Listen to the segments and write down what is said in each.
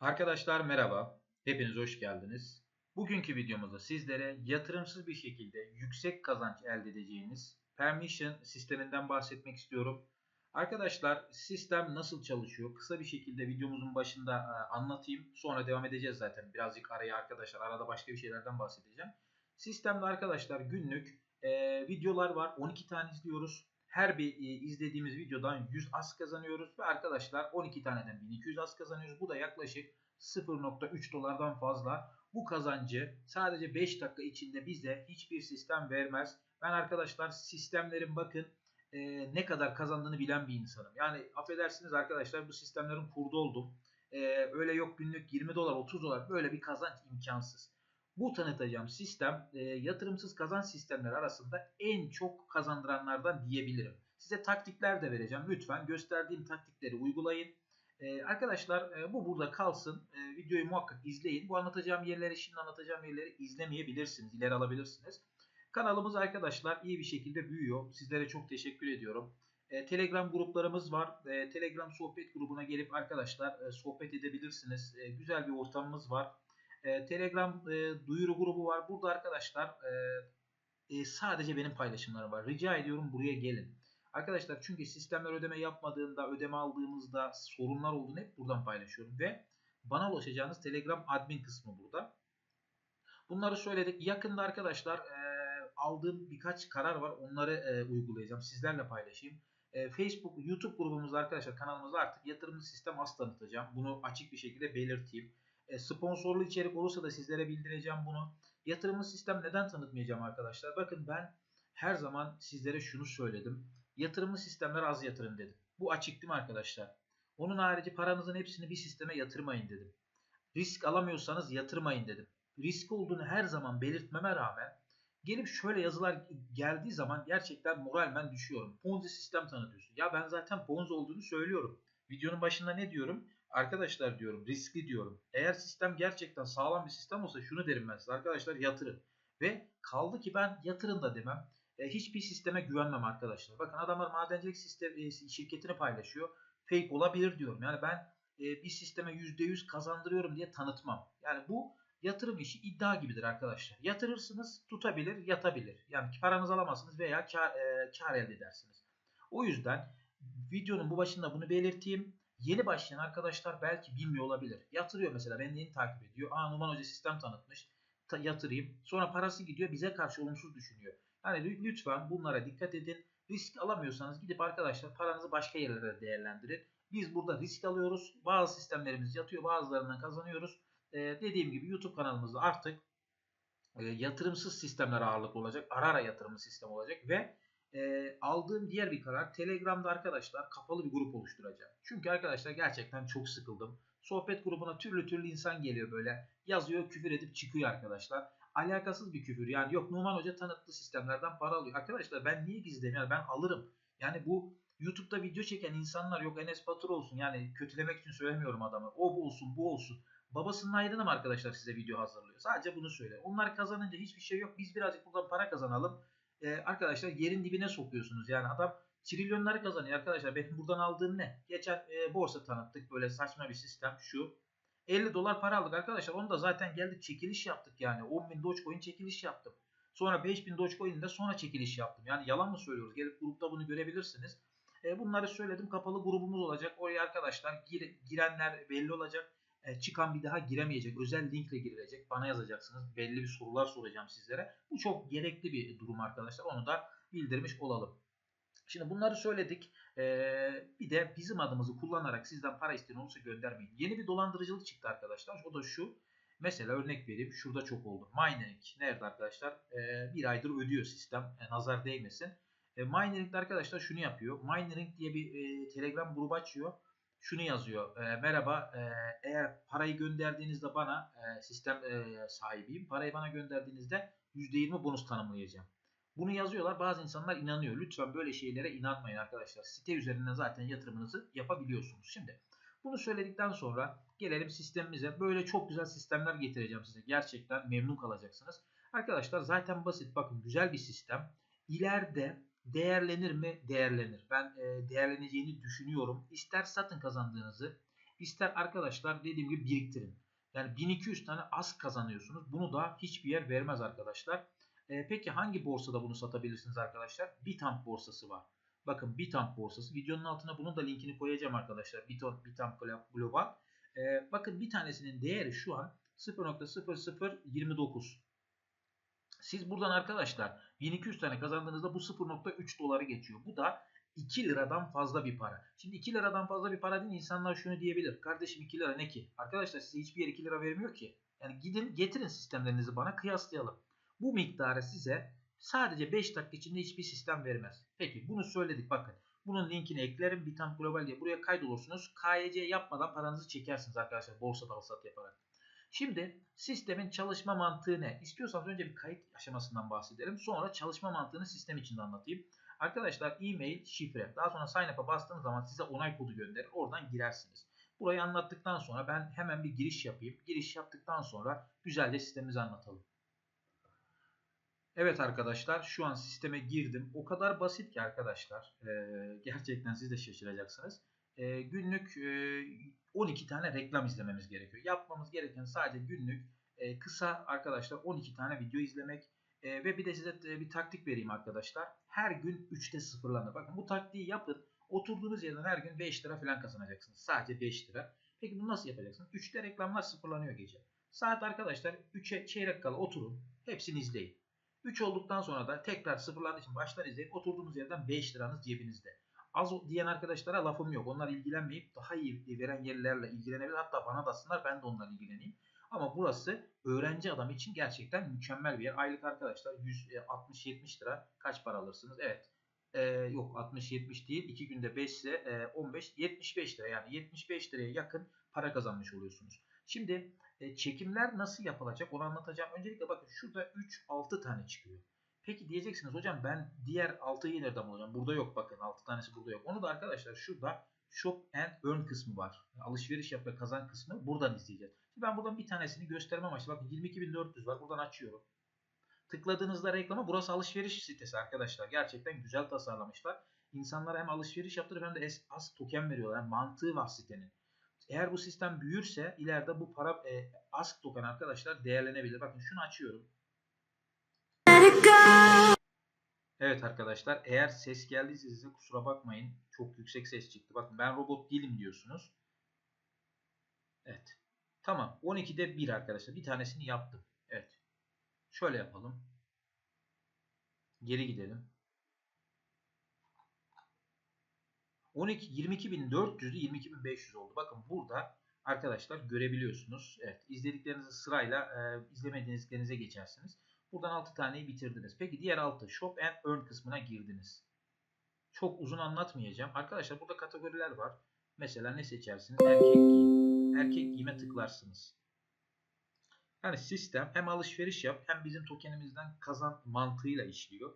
Arkadaşlar merhaba, hepiniz hoş geldiniz. Bugünkü videomuzda sizlere yatırımsız bir şekilde yüksek kazanç elde edeceğiniz Permission sisteminden bahsetmek istiyorum. Arkadaşlar sistem nasıl çalışıyor? Kısa bir şekilde videomuzun başında e, anlatayım. Sonra devam edeceğiz zaten. Birazcık araya arkadaşlar arada başka bir şeylerden bahsedeceğim. Sistemde arkadaşlar günlük e, videolar var. 12 tane izliyoruz. Her bir e, izlediğimiz videodan 100 az kazanıyoruz ve arkadaşlar 12 taneden 1200 az kazanıyoruz. Bu da yaklaşık 0.3 dolardan fazla. Bu kazancı sadece 5 dakika içinde bize hiçbir sistem vermez. Ben arkadaşlar sistemlerin bakın e, ne kadar kazandığını bilen bir insanım. Yani affedersiniz arkadaşlar bu sistemlerin kurdu oldum. E, öyle yok günlük 20 dolar 30 dolar böyle bir kazanç imkansız. Bu tanıtacağım sistem e, yatırımsız kazanç sistemleri arasında en çok kazandıranlardan diyebilirim. Size taktikler de vereceğim. Lütfen gösterdiğim taktikleri uygulayın. E, arkadaşlar e, bu burada kalsın. E, videoyu muhakkak izleyin. Bu anlatacağım yerleri şimdi anlatacağım yerleri izlemeyebilirsiniz. İleri alabilirsiniz. Kanalımız arkadaşlar iyi bir şekilde büyüyor. Sizlere çok teşekkür ediyorum. E, Telegram gruplarımız var. E, Telegram sohbet grubuna gelip arkadaşlar e, sohbet edebilirsiniz. E, güzel bir ortamımız var. E, Telegram e, duyuru grubu var. Burada arkadaşlar e, e, sadece benim paylaşımlarım var. Rica ediyorum buraya gelin. Arkadaşlar çünkü sistemler ödeme yapmadığında, ödeme aldığımızda sorunlar olduğunu hep buradan paylaşıyorum. Ve bana ulaşacağınız Telegram admin kısmı burada. Bunları söyledik. Yakında arkadaşlar e, aldığım birkaç karar var. Onları e, uygulayacağım. Sizlerle paylaşayım. E, Facebook, YouTube grubumuzda arkadaşlar kanalımızda artık yatırımlı sistem az tanıtacağım. Bunu açık bir şekilde belirteyim. E, sponsorlu içerik olursa da sizlere bildireceğim bunu. Yatırımlı sistem neden tanıtmayacağım arkadaşlar? Bakın ben her zaman sizlere şunu söyledim. Yatırımlı sistemler az yatırın dedim. Bu açık değil mi arkadaşlar? Onun harici paranızın hepsini bir sisteme yatırmayın dedim. Risk alamıyorsanız yatırmayın dedim. Risk olduğunu her zaman belirtmeme rağmen gelip şöyle yazılar geldiği zaman gerçekten moralmen düşüyorum. Ponzi sistem tanıtıyorsun. Ya ben zaten Ponzi olduğunu söylüyorum. Videonun başında ne diyorum? Arkadaşlar diyorum riskli diyorum. Eğer sistem gerçekten sağlam bir sistem olsa şunu derim ben size. Arkadaşlar yatırın. Ve kaldı ki ben yatırın da demem. E, hiçbir sisteme güvenmem arkadaşlar. Bakın adamlar madencilik sistem, e, şirketini paylaşıyor. Fake olabilir diyorum. Yani ben e, bir sisteme %100 kazandırıyorum diye tanıtmam. Yani bu yatırım işi iddia gibidir arkadaşlar. Yatırırsınız tutabilir yatabilir. Yani paranızı alamazsınız veya kar, e, kar elde edersiniz. O yüzden videonun bu başında bunu belirteyim. Yeni başlayan arkadaşlar belki bilmiyor olabilir. Yatırıyor mesela beni yeni takip ediyor. Aa Numan Hoca sistem tanıtmış. Ta, yatırayım. Sonra parası gidiyor bize karşı olumsuz düşünüyor. Yani lütfen bunlara dikkat edin. Risk alamıyorsanız gidip arkadaşlar paranızı başka yerlere değerlendirin. Biz burada risk alıyoruz. Bazı sistemlerimiz yatıyor bazılarından kazanıyoruz. Ee, dediğim gibi YouTube kanalımızda artık e, yatırımsız sistemler ağırlık olacak. Ara ara yatırımlı sistem olacak ve e, aldığım diğer bir karar Telegram'da arkadaşlar kapalı bir grup oluşturacağım. Çünkü arkadaşlar gerçekten çok sıkıldım. Sohbet grubuna türlü türlü insan geliyor böyle. Yazıyor küfür edip çıkıyor arkadaşlar. Alakasız bir küfür. Yani yok Numan Hoca tanıtlı sistemlerden para alıyor. Arkadaşlar ben niye gizleyeyim? Yani ben alırım. Yani bu YouTube'da video çeken insanlar yok Enes Batur olsun. Yani kötülemek için söylemiyorum adamı. O bu olsun bu olsun. Babasının ayrına mı arkadaşlar size video hazırlıyor? Sadece bunu söyle. Onlar kazanınca hiçbir şey yok. Biz birazcık buradan para kazanalım e, arkadaşlar yerin dibine sokuyorsunuz. Yani adam trilyonları kazanıyor arkadaşlar. Benim buradan aldığım ne? Geçen e, borsa tanıttık böyle saçma bir sistem şu. 50 dolar para aldık arkadaşlar. Onu da zaten geldik çekiliş yaptık yani. 10 bin Dogecoin çekiliş yaptım. Sonra 5000 Dogecoin'in de sonra çekiliş yaptım. Yani yalan mı söylüyoruz? Gelip grupta bunu görebilirsiniz. E, bunları söyledim. Kapalı grubumuz olacak. Oraya arkadaşlar gir, girenler belli olacak. E, çıkan bir daha giremeyecek. Özel linkle girilecek. Bana yazacaksınız. Belli bir sorular soracağım sizlere. Bu çok gerekli bir durum arkadaşlar. Onu da bildirmiş olalım. Şimdi bunları söyledik. Ee, bir de bizim adımızı kullanarak sizden para isteyen olursa göndermeyin. Yeni bir dolandırıcılık çıktı arkadaşlar. O da şu. Mesela örnek vereyim. Şurada çok oldu. Mining nerede arkadaşlar? Ee, bir aydır ödüyor sistem. E, nazar değmesin. E, Minering'de arkadaşlar şunu yapıyor. Mining diye bir e, Telegram grubu açıyor şunu yazıyor. E, merhaba e, eğer parayı gönderdiğinizde bana e, sistem e, sahibiyim. Parayı bana gönderdiğinizde %20 bonus tanımlayacağım. Bunu yazıyorlar. Bazı insanlar inanıyor. Lütfen böyle şeylere inanmayın arkadaşlar. Site üzerinden zaten yatırımınızı yapabiliyorsunuz. Şimdi bunu söyledikten sonra gelelim sistemimize. Böyle çok güzel sistemler getireceğim size. Gerçekten memnun kalacaksınız. Arkadaşlar zaten basit. Bakın güzel bir sistem. İleride Değerlenir mi? Değerlenir. Ben e, değerleneceğini düşünüyorum. İster satın kazandığınızı, ister arkadaşlar dediğim gibi biriktirin. Yani 1200 tane az kazanıyorsunuz. Bunu da hiçbir yer vermez arkadaşlar. E, peki hangi borsada bunu satabilirsiniz arkadaşlar? Bitamp borsası var. Bakın Bitamp borsası. Videonun altına bunun da linkini koyacağım arkadaşlar. Bitamp, Bitamp Global. E, bakın bir tanesinin değeri şu an 0.0029. Siz buradan arkadaşlar 1200 tane kazandığınızda bu 0.3 doları geçiyor. Bu da 2 liradan fazla bir para. Şimdi 2 liradan fazla bir para değil insanlar şunu diyebilir. Kardeşim 2 lira ne ki? Arkadaşlar size hiçbir yer 2 lira vermiyor ki. Yani gidin getirin sistemlerinizi bana kıyaslayalım. Bu miktarı size sadece 5 dakika içinde hiçbir sistem vermez. Peki bunu söyledik bakın. Bunun linkini eklerim. Bitamp Global diye buraya kaydolursunuz. KYC yapmadan paranızı çekersiniz arkadaşlar borsada alsat yaparak. Şimdi sistemin çalışma mantığı ne? İstiyorsanız önce bir kayıt aşamasından bahsedelim. Sonra çalışma mantığını sistem içinde anlatayım. Arkadaşlar e-mail, şifre. Daha sonra sign up'a bastığınız zaman size onay kodu gönderir. Oradan girersiniz. Burayı anlattıktan sonra ben hemen bir giriş yapayım. Giriş yaptıktan sonra güzelce sistemimizi anlatalım. Evet arkadaşlar şu an sisteme girdim. O kadar basit ki arkadaşlar. Ee, gerçekten siz de şaşıracaksınız. Ee, günlük e, 12 tane reklam izlememiz gerekiyor. Yapmamız gereken sadece günlük e, kısa arkadaşlar 12 tane video izlemek. E, ve bir de size e, bir taktik vereyim arkadaşlar. Her gün 3'te sıfırlanır. Bakın bu taktiği yapın. Oturduğunuz yerden her gün 5 lira falan kazanacaksınız. Sadece 5 lira. Peki bunu nasıl yapacaksınız? 3'te reklamlar sıfırlanıyor gece. Saat arkadaşlar 3'e çeyrek kala oturun. Hepsini izleyin. 3 olduktan sonra da tekrar sıfırlandığı için baştan izleyin. Oturduğunuz yerden 5 liranız cebinizde. Az diyen arkadaşlara lafım yok. Onlar ilgilenmeyip daha iyi veren yerlerle ilgilenebilir. Hatta bana da atsınlar ben de onlarla ilgileneyim. Ama burası öğrenci adam için gerçekten mükemmel bir yer. Aylık arkadaşlar 160-70 lira kaç para alırsınız? Evet. Ee, yok 60-70 değil. 2 günde 5 ise e, 15 75 lira yani 75 liraya yakın para kazanmış oluyorsunuz. Şimdi e, çekimler nasıl yapılacak onu anlatacağım. Öncelikle bakın şurada 3-6 tane çıkıyor. Peki diyeceksiniz hocam ben diğer 6'yı nereden bulacağım? Burada yok bakın 6 tanesi burada yok. Onu da arkadaşlar şurada Shop and Earn kısmı var. Alışveriş yap ve kazan kısmı buradan izleyeceğiz. Ben buradan bir tanesini gösterme amaçlı bakın 22.400 var. Buradan açıyorum. Tıkladığınızda reklama burası alışveriş sitesi arkadaşlar. Gerçekten güzel tasarlamışlar. İnsanlara hem alışveriş yaptırıp hem de az token veriyorlar. Yani mantığı var sitenin. Eğer bu sistem büyürse ileride bu para e, ask token arkadaşlar değerlenebilir. Bakın şunu açıyorum. Evet arkadaşlar eğer ses geldiyse size kusura bakmayın. Çok yüksek ses çıktı. Bakın ben robot değilim diyorsunuz. Evet. Tamam. 12'de 1 arkadaşlar. Bir tanesini yaptım. Evet. Şöyle yapalım. Geri gidelim. 12 22.400'ü 22.500 oldu. Bakın burada arkadaşlar görebiliyorsunuz. Evet, izlediklerinizi sırayla e, izlemediklerinize geçersiniz. Buradan 6 taneyi bitirdiniz. Peki diğer 6 Shop and Earn kısmına girdiniz. Çok uzun anlatmayacağım. Arkadaşlar burada kategoriler var. Mesela ne seçersiniz? Erkek giyim. Erkek giyime tıklarsınız. Yani sistem hem alışveriş yap hem bizim tokenimizden kazan mantığıyla işliyor.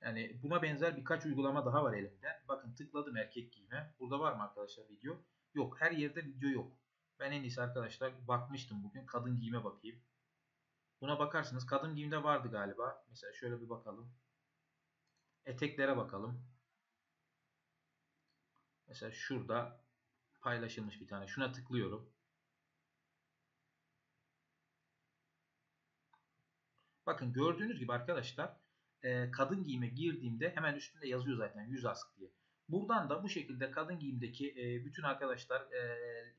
Yani buna benzer birkaç uygulama daha var elimde. Bakın tıkladım erkek giyime. Burada var mı arkadaşlar video? Yok. Her yerde video yok. Ben en iyisi arkadaşlar bakmıştım bugün. Kadın giyime bakayım. Buna bakarsınız. Kadın giyimde vardı galiba. Mesela şöyle bir bakalım. Eteklere bakalım. Mesela şurada paylaşılmış bir tane. Şuna tıklıyorum. Bakın gördüğünüz gibi arkadaşlar e, kadın giyime girdiğimde hemen üstünde yazıyor zaten 100 ask diye. Buradan da bu şekilde kadın giyimdeki e, bütün arkadaşlar e,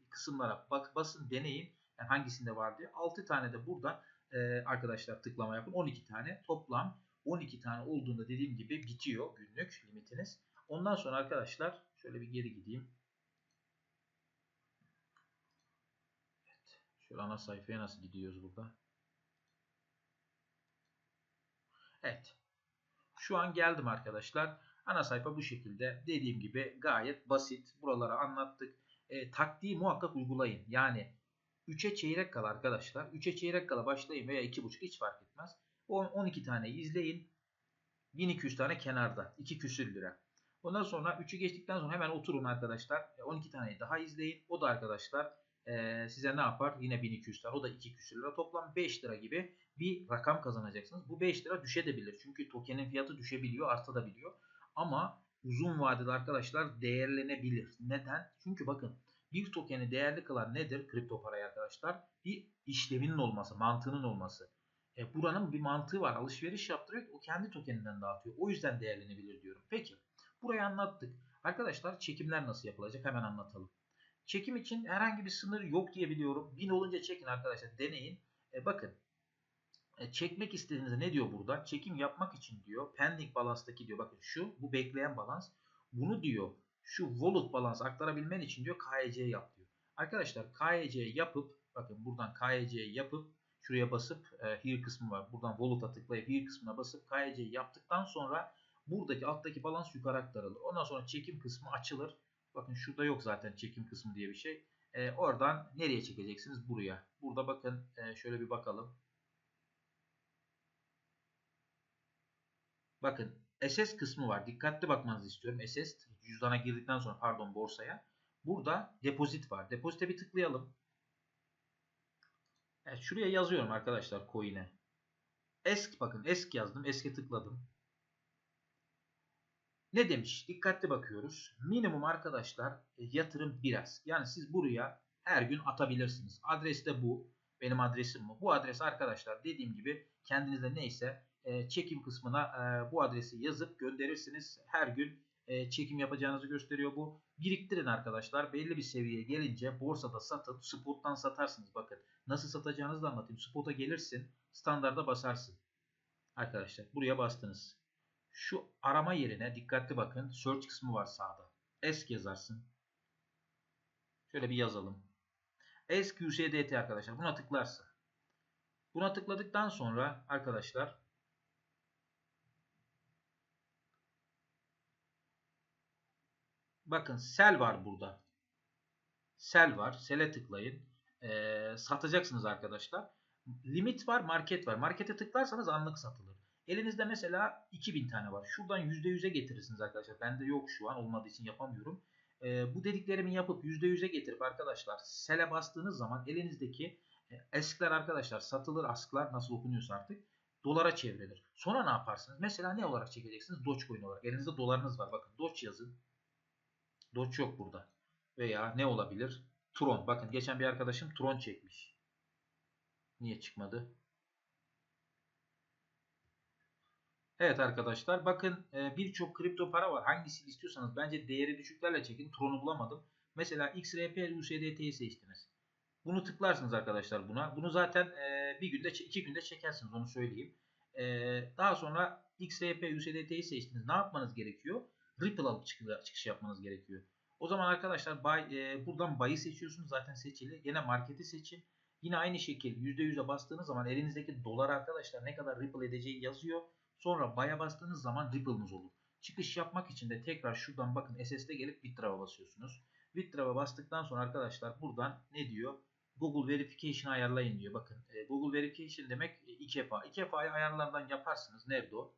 kısımlara bak, basın deneyin. Yani hangisinde var diye. 6 tane de burada e, arkadaşlar tıklama yapın. 12 tane toplam 12 tane olduğunda dediğim gibi bitiyor günlük limitiniz. Ondan sonra arkadaşlar şöyle bir geri gideyim. Evet. Şöyle ana sayfaya nasıl gidiyoruz burada? Evet. Şu an geldim arkadaşlar. Ana sayfa bu şekilde. Dediğim gibi gayet basit. Buralara anlattık. E, taktiği muhakkak uygulayın. Yani 3'e çeyrek kala arkadaşlar. 3'e çeyrek kala başlayın veya 2.5 hiç fark etmez. 12 tane izleyin. 1200 tane kenarda. 2 küsür lira. Ondan sonra 3'ü geçtikten sonra hemen oturun arkadaşlar. 12 taneyi daha izleyin. O da arkadaşlar e, size ne yapar? Yine 1200 tane. O da 2 küsür lira. Toplam 5 lira gibi bir rakam kazanacaksınız. Bu 5 lira düşebilir. Çünkü tokenin fiyatı düşebiliyor, artabiliyor. Ama uzun vadede arkadaşlar değerlenebilir. Neden? Çünkü bakın Bir tokeni değerli kılan nedir kripto parayı arkadaşlar? Bir işlevinin olması, mantığının olması. E, buranın bir mantığı var. Alışveriş yaptırıyor. O kendi tokeninden dağıtıyor. O yüzden değerlenebilir diyorum. Peki. Burayı anlattık. Arkadaşlar çekimler nasıl yapılacak? Hemen anlatalım. Çekim için herhangi bir sınır yok diye biliyorum. 1000 olunca çekin arkadaşlar. Deneyin. E, bakın. E, çekmek istediğinizde ne diyor burada? Çekim yapmak için diyor. Pending balanstaki diyor. Bakın şu. Bu bekleyen balans. Bunu diyor. Şu wallet balans aktarabilmen için diyor KYC yap diyor. Arkadaşlar KYC yapıp bakın buradan KYC yapıp şuraya basıp e, here kısmı var. Buradan wallet'a tıklayıp here kısmına basıp KYC yaptıktan sonra buradaki alttaki balans yukarı aktarılır. Ondan sonra çekim kısmı açılır. Bakın şurada yok zaten çekim kısmı diye bir şey. E, oradan nereye çekeceksiniz? Buraya. Burada bakın e, şöyle bir bakalım. Bakın SS kısmı var. Dikkatli bakmanızı istiyorum. SS cüzdana girdikten sonra pardon borsaya. Burada depozit var. Depozite bir tıklayalım. Evet, şuraya yazıyorum arkadaşlar coin'e. Esk bakın esk yazdım. Eske tıkladım. Ne demiş? Dikkatli bakıyoruz. Minimum arkadaşlar e, yatırım biraz. Yani siz buraya her gün atabilirsiniz. Adres de bu. Benim adresim bu. Bu adres arkadaşlar dediğim gibi kendinizde neyse çekim kısmına e, bu adresi yazıp gönderirsiniz. Her gün çekim yapacağınızı gösteriyor bu. Biriktirin arkadaşlar. Belli bir seviyeye gelince borsada satın. Spot'tan satarsınız. Bakın nasıl satacağınızı da anlatayım. Spot'a gelirsin. Standarda basarsın. Arkadaşlar buraya bastınız. Şu arama yerine dikkatli bakın. Search kısmı var sağda. Esk yazarsın. Şöyle bir yazalım. Esk USDT arkadaşlar. Buna tıklarsın. Buna tıkladıktan sonra arkadaşlar bakın sel var burada. Sel var. Sel'e tıklayın. Ee, satacaksınız arkadaşlar. Limit var, market var. Markete tıklarsanız anlık satılır. Elinizde mesela 2000 tane var. Şuradan %100'e getirirsiniz arkadaşlar. Bende yok şu an olmadığı için yapamıyorum. Ee, bu dediklerimi yapıp %100'e getirip arkadaşlar sel'e bastığınız zaman elinizdeki e, eskler arkadaşlar satılır asklar nasıl okunuyorsa artık dolara çevrilir. Sonra ne yaparsınız? Mesela ne olarak çekeceksiniz? Dogecoin olarak. Elinizde dolarınız var. Bakın Doge yazın. Doge yok burada. Veya ne olabilir? Tron. Bakın geçen bir arkadaşım Tron çekmiş. Niye çıkmadı? Evet arkadaşlar bakın e, birçok kripto para var. Hangisini istiyorsanız bence değeri düşüklerle çekin. Tron'u bulamadım. Mesela XRP USDT'yi seçtiniz. Bunu tıklarsınız arkadaşlar buna. Bunu zaten e, bir günde iki günde çekersiniz onu söyleyeyim. E, daha sonra XRP USDT'yi seçtiniz. Ne yapmanız gerekiyor? Ripple alıp çıkış yapmanız gerekiyor. O zaman arkadaşlar buy, buradan buy'ı seçiyorsunuz. Zaten seçili. Yine marketi seçin. Yine aynı şekilde %100'e bastığınız zaman elinizdeki dolar arkadaşlar ne kadar Ripple edeceği yazıyor. Sonra baya bastığınız zaman Ripple'ınız olur. Çıkış yapmak için de tekrar şuradan bakın SS'de gelip Withdraw'a basıyorsunuz. Withdraw'a bastıktan sonra arkadaşlar buradan ne diyor? Google Verification ayarlayın diyor. Bakın e, Google Verification demek 2FA. 2FA'yı ayarlardan yaparsınız. Nerede o?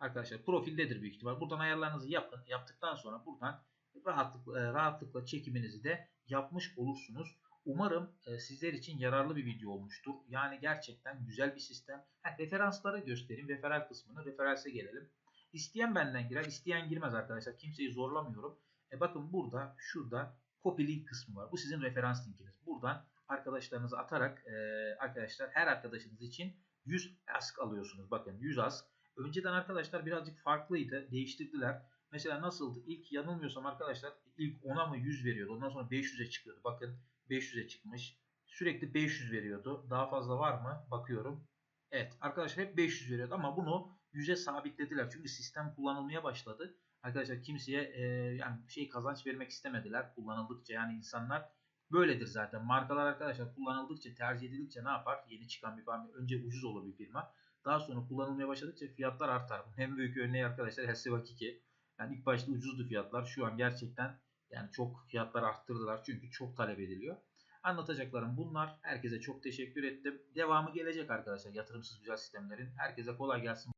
Arkadaşlar profildedir büyük ihtimal. Buradan ayarlarınızı yapın. Yaptıktan sonra buradan rahatlıkla, e, rahatlıkla çekiminizi de yapmış olursunuz. Umarım e, sizler için yararlı bir video olmuştur. Yani gerçekten güzel bir sistem. Ha, referansları göstereyim. Referal kısmını. Referansa gelelim. İsteyen benden girer. isteyen girmez arkadaşlar. Kimseyi zorlamıyorum. E bakın burada şurada copy link kısmı var. Bu sizin referans linkiniz. Buradan arkadaşlarınızı atarak e, arkadaşlar her arkadaşınız için 100 ask alıyorsunuz. Bakın 100 ask. Önceden arkadaşlar birazcık farklıydı. Değiştirdiler. Mesela nasıldı? İlk yanılmıyorsam arkadaşlar ilk 10'a mı 100 veriyordu. Ondan sonra 500'e çıkıyordu. Bakın 500'e çıkmış. Sürekli 500 veriyordu. Daha fazla var mı? Bakıyorum. Evet arkadaşlar hep 500 veriyordu ama bunu 100'e sabitlediler. Çünkü sistem kullanılmaya başladı. Arkadaşlar kimseye e, yani şey kazanç vermek istemediler kullanıldıkça. Yani insanlar böyledir zaten. Markalar arkadaşlar kullanıldıkça, tercih edildikçe ne yapar? Yeni çıkan bir firma önce ucuz olur bir firma. Daha sonra kullanılmaya başladıkça fiyatlar artar. En büyük örneği arkadaşlar Hesivakiki. Yani ilk başta ucuzdu fiyatlar. Şu an gerçekten yani çok fiyatlar arttırdılar çünkü çok talep ediliyor. Anlatacaklarım bunlar. Herkese çok teşekkür ettim. Devamı gelecek arkadaşlar yatırımsız güzel sistemlerin. Herkese kolay gelsin.